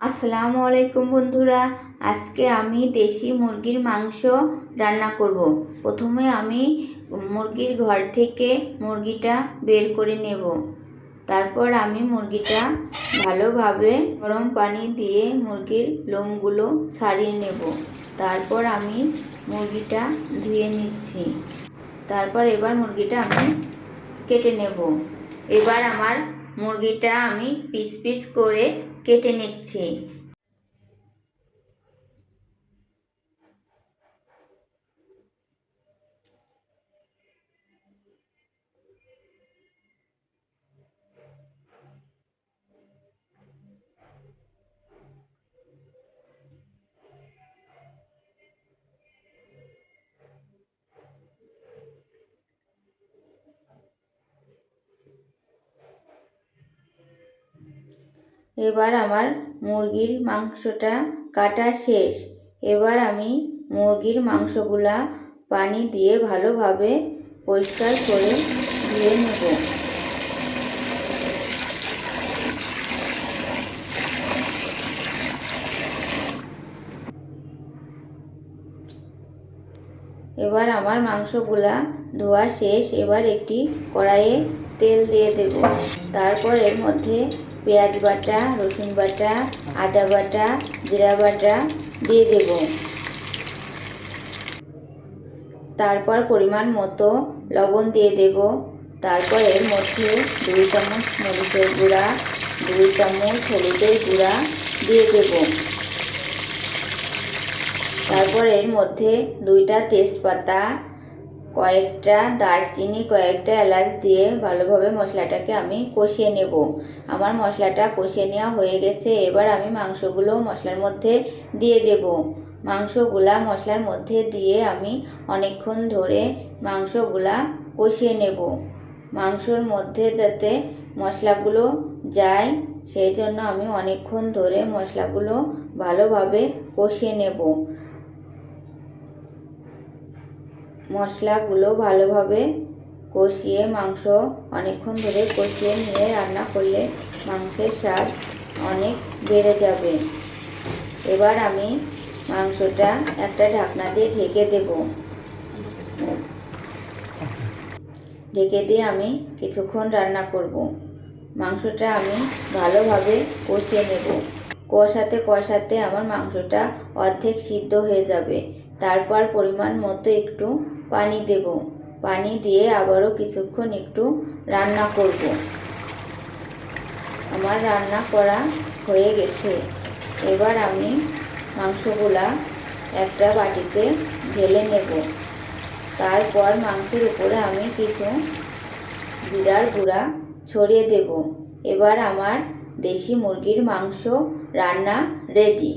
আসসালামু আলাইকুম বন্ধুরা, আজকে আমি দেশি মুরগির মাংস রান্না করব। প্রথমে আমি মুরগির ঘর থেকে মুরগিটা বের করে নেব। তারপর আমি মুরগিটা ভালোভাবে গরম পানি দিয়ে মুরগির লোমগুলো ছাড়িয়ে নেব। তারপর আমি মুরগিটা ধুয়ে নিচ্ছি। তারপর এবার মুরগিটা আমি কেটে নেব। এবার আমার মুরগিটা আমি পিস পিস করে কেটে নিচ্ছি। এবার আমার মুরগির মাংসটা কাটা শেষ। এবার আমি মুরগির মাংসগুলা পানি দিয়ে ভালোভাবে পরিষ্কার করে ধুয়ে নেব। এবার আমার মাংসগুলা ধোয়া শেষ, এবার একটি কড়াইয়ে তেল দিয়ে দেব। তারপর এর মধ্যে পেঁয়াজ বাটা, রসুন বাটা, আদা বাটা, জিরা বাটা দিয়ে দেব। তারপর পরিমাণ মতো লবণ দিয়ে দেব। তারপর এর মধ্যে দুই চামচ মরিচের গুঁড়া, দুই চামচ হলুদের গুঁড়া দিয়ে দেব। তারপর এর মধ্যে দুইটা তেজপাতা, কয়েকটা দারচিনি, কয়েকটা এলাচ দিয়ে ভালোভাবে মশলাটাকে আমি কষিয়ে নেব। আমার মশলাটা কষিয়ে নেওয়া হয়ে গেছে, এবার আমি মাংসগুলো মশলার মধ্যে দিয়ে দেব। মাংসগুলা মশলার মধ্যে দিয়ে আমি অনেকক্ষণ ধরে মাংসগুলা কষিয়ে নেব। মাংসর মধ্যে যাতে মশলাগুলো যায়, সেই জন্য আমি অনেকক্ষণ ধরে মশলাগুলো ভালোভাবে কষিয়ে নেব। মশলাগুলো ভালোভাবে কষিয়ে মাংস অনেকক্ষণ ধরে কষিয়ে নিয়ে রান্না করলে মাংসের স্বাদ অনেক বেড়ে যাবে। এবার আমি মাংসটা একটা ঢাকনা দিয়ে ঢেকে দেব। ঢেকে দিয়ে আমি কিছুক্ষণ রান্না করব। মাংসটা আমি ভালোভাবে কষিয়ে নেব। কষাতে কষাতে আমার মাংসটা অর্ধেক সিদ্ধ হয়ে যাবে। তারপর পরিমাণ মতো একটু পানি দেব। পানি দিয়ে আবারও কিছুক্ষণ একটু রান্না করব। আমার রান্না করা হয়ে গেছে। এবার আমি মাংসগুলা একটা বাটিতে ঢেলে নেব। তারপর মাংসের উপরে আমি কিছু জিরার গুঁড়া ছড়িয়ে দেব। এবার আমার দেশি মুরগির মাংস রান্না রেডি